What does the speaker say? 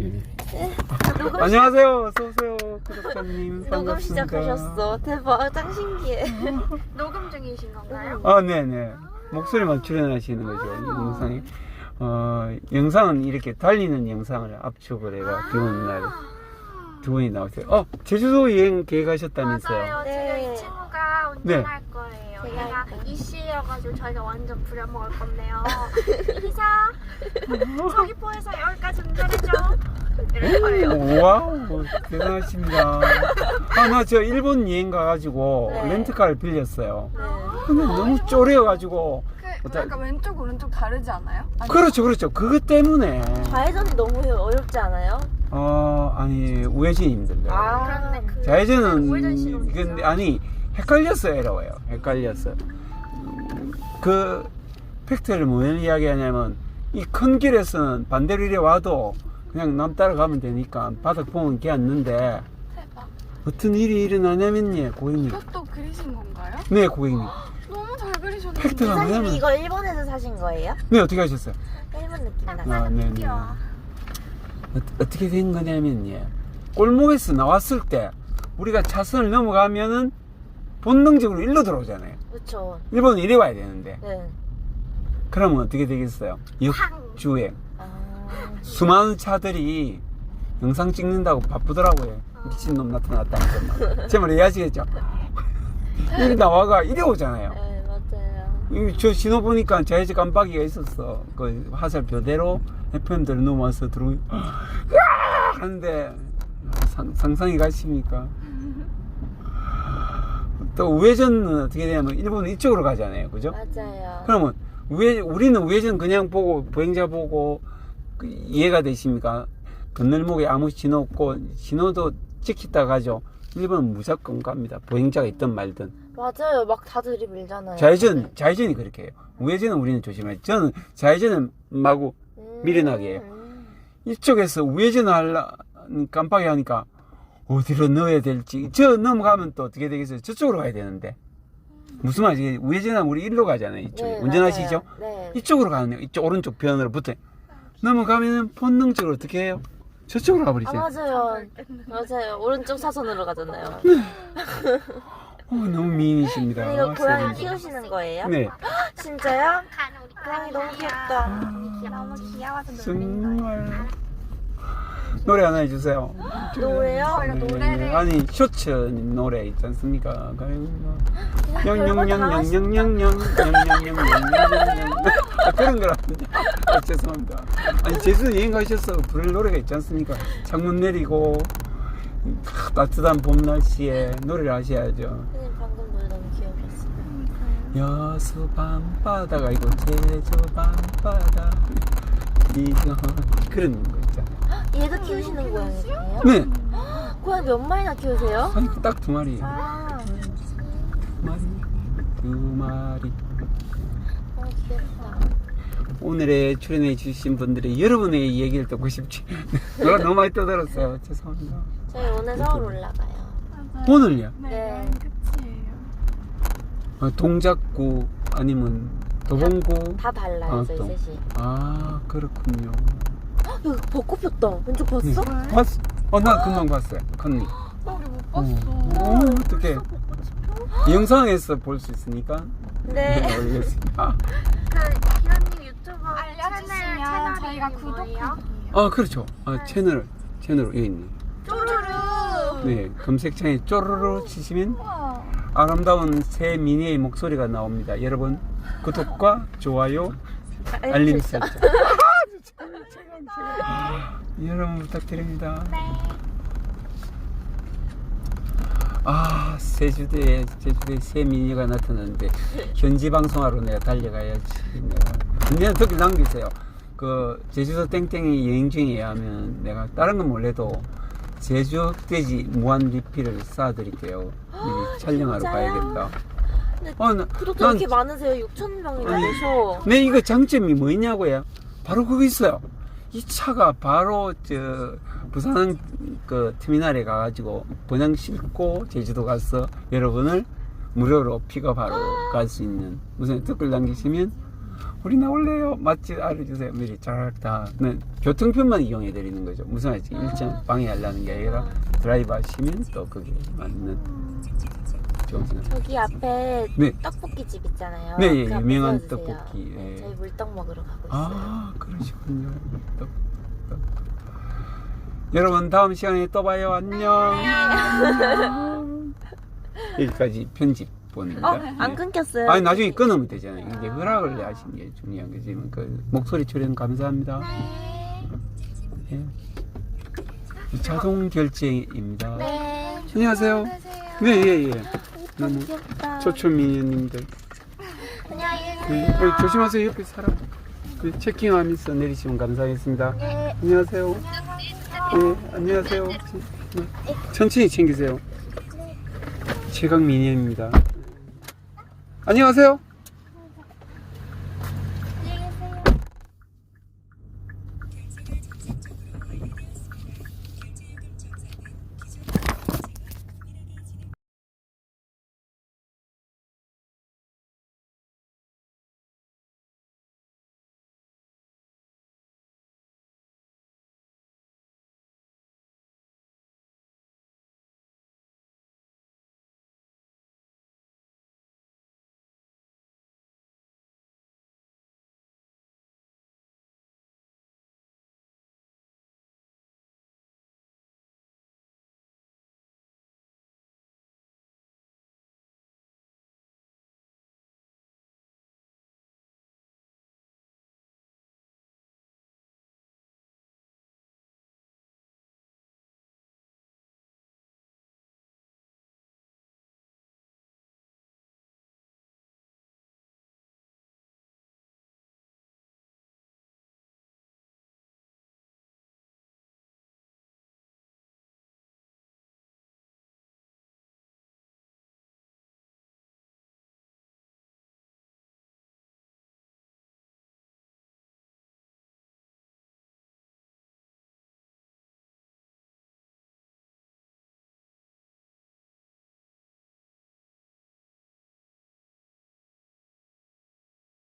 네. 안녕하세요. 어서 오세요. 구독자님 녹음 반갑습니다. 시작하셨어. 대박, 짱 신기해. 녹음 중이신 건가요? 아, 네, 네. 목소리만 출연하시는 거죠. 이 영상에. 어, 영상은 이렇게 달리는 영상을 압축을 해가 비 오는 날두 분이 나오세요. 어, 제주도 여행 계획하셨다면서요? 맞아요. 네. 지금 이 친구가 네. 운전할 거예요. 제가 할. 이씨여가지고 저희가 완전 부려먹을 건데요. 이사 서귀포에서. 거예요. 오, 와우, 대단하십니다. 아, 나 저 일본 여행 가가지고 네. 렌트카를 빌렸어요. 네. 근데 너무 쪼려가지고. 그 어떤- 약간 왼쪽 오른쪽 다르지 않아요? 아니, 그렇죠, 그렇죠. 그것 때문에. 좌회전이 너무 어렵지 않아요? 어, 아니, 우회전이 힘들어요. 그런데 그 좌회전은 근데 있어요. 아니 헷갈렸어요 이러고요 헷갈렸어 그 팩트를 뭘 이야기하냐면 이 큰 길에서는 반대로 이래 와도 그냥 남 따라가면 되니까 바닥 보면 개 앉는데 대박. 어떤 일이 일어나냐면요 고객님 이것도 그리신 건가요? 네 고객님 너무 잘 그리셨는데. 팩트가 뭐냐면 이거 일본에서 사신 거예요? 네 어떻게 하셨어요 일본 느낌 나. 아, 네, 네. 귀여워. 어, 어떻게 된 거냐면요 골목에서 나왔을 때 우리가 차선을 넘어가면은 본능적으로 일로 들어오잖아요 그쵸. 일본은 이리 와야 되는데 네. 그러면 어떻게 되겠어요? 역주행. 아, 수많은 차들이 영상 찍는다고 바쁘더라고요. 미친놈 나타났다는 제말 이해하시겠죠? 이리 나와가 이리 오잖아요. 네, 맞아요. 이저 신호 보니까 좌회전 깜빡이가 있었어. 그 화살표대로 FM들 넘어와서 들어오 하는데 상, 상상이 가십니까? 또 우회전은 어떻게 되냐면 일본은 이쪽으로 가잖아요. 그죠? 맞아요. 그러면 우회, 우리는 우회전 그냥 보고 보행자 보고 그 이해가 되십니까? 건널목에 아무 신호 없고 신호도 찍히다 가죠. 일본은 무조건 갑니다. 보행자가 있든 말든. 맞아요. 막 다 들이밀잖아요. 좌회전, 좌회전이 그렇게 해요. 우회전은 우리는 조심해요. 저는 좌회전은 마구 음. 미련하게 해요. 이쪽에서 우회전을 하려 깜빡이 하니까 어디로 넣어야 될지 저 넘어가면 또 어떻게 되겠어요? 저쪽으로 가야 되는데 무슨 말이지? 우회전하면 우리 일로 가잖아요. 이쪽에 네, 운전하시죠? 네. 이쪽으로 가는 요 이쪽 오른쪽 변으로 붙어 넘어가면 본능적으로 어떻게 해요? 저쪽으로 아, 가버리죠. 맞아요. 맞아요. 오른쪽 사선으로 가잖아요. 어, 너무 미인이십니다. 근데 이거 고양이. 키우시는 거예요? 네. 진짜요? 간 우리 고양이 너무. 귀엽다. 너무 귀여워서 놀린 거예요. 정말 노래 하나 해주세요. 노래요? 네, 노래를 아니 쇼츠 노래 있지 않습니까? 그런 아, 죄송합니다. 아니 제주도 여행 가셔서 부를 노래가 있지 않습니까? 창문 내리고 아, 따뜻한 봄 날씨에 노래를 하셔야죠. 선생님 방금 노래 너무 귀여웠어요. 여수 밤바다가 아니고 제주 밤바다 이거 그런 거. 얘도 키우시는 고양이세요? 네, 고양이 몇 마리나 키우세요? 아니 딱 두 마리예요. 아, 두 마리, 두 마리. 아 귀엽다. 오늘에 출연해 주신 분들의 여러분의 얘기를 듣고 싶지. 내가 너무 많이 떠들었어요. 죄송합니다. 저희 오늘 서울 올라가요. 오늘요? 네, 네. 끝이에요. 어, 동작구 아니면 도봉구? 다 달라요 아, 저희 또. 셋이. 아 그렇군요. 헉, 여기 벚꽃 폈다. 왼쪽 봤어? 네. 봤어? 어, 나 금방 봤어요. 컨니. 어, 우리 못 어, 봤어. 어, 어떡해. 이 영상에서 볼 수 있으니까. 네. 알겠습니다. 그 기현님 유튜브 채널 알려주시면 채널이 저희가? 구독할게요. 아, 그렇죠. 아, 채널, 채널 여기 있네. 쪼르르. 네, 검색창에 쪼르르 치시면. 아름다운 새 미니의 목소리가 나옵니다. 여러분 구독과 좋아요, 알림 설정. 여러분 부탁드립니다. 네. 아, 제주도에 제주도에 새 미니가 나타났는데 현지 방송하러 내가 달려가야지. 내가 언제나 듣기 남기세요. 그 제주도 땡땡이 여행 중에 하면 내가 다른 건 몰라도 제주 흑돼지 무한 리필을 쏴드릴게요. 미리 촬영하러 진짜요? 가야겠다. 근데 어, 나, 구독자 난- 이렇게 많으세요? 6천 명이나 아니, 되셔. 네, 이거 장점이 뭐냐고요? 바로 그거 있어요. 이 차가 바로 저 부산 그 터미널에 가가지고 번양 싣고 제주도 가서 여러분을 무료로 픽업하러 갈 수 있는 무슨 댓글 남기시면 우리 나올래요? 맛집 알려주세요. 미리 쫙다 네, 교통편만 이용해 드리는 거죠. 무슨 말인지 일정 방해하려는 게 아니라 드라이브 하시면 또 거기에 맞는 생각. 저기 앞에 네. 떡볶이 집 있잖아요. 네, 예, 그 앞에 유명한 세워주세요. 떡볶이, 네, 예. 저희 물떡 먹으러 가고 있어요. 아 그러시군요. 또, 또. 여러분 다음 시간에 또 봐요. 안녕. 안녕. 여기까지 편집본입니다. 어, 안 네. 끊겼어요. 아니 나중에 끊으면 되잖아요. 이게 허락을 하신 게 중요한 거지. 그 목소리 출연 감사합니다. 예. 이 자동 결제입니다. 네. 안녕하세요. 네, 예, 예. 너무 귀엽다. 초초미녀님들. 안녕히 계세요. 네. 어, 조심하세요. 옆에 사람. 그 체킹하면서 내리시면 감사하겠습니다. 네. 안녕하세요. 네, 안녕하세요. 네. 천천히 챙기세요. 최강미녀입니다. 안녕하세요.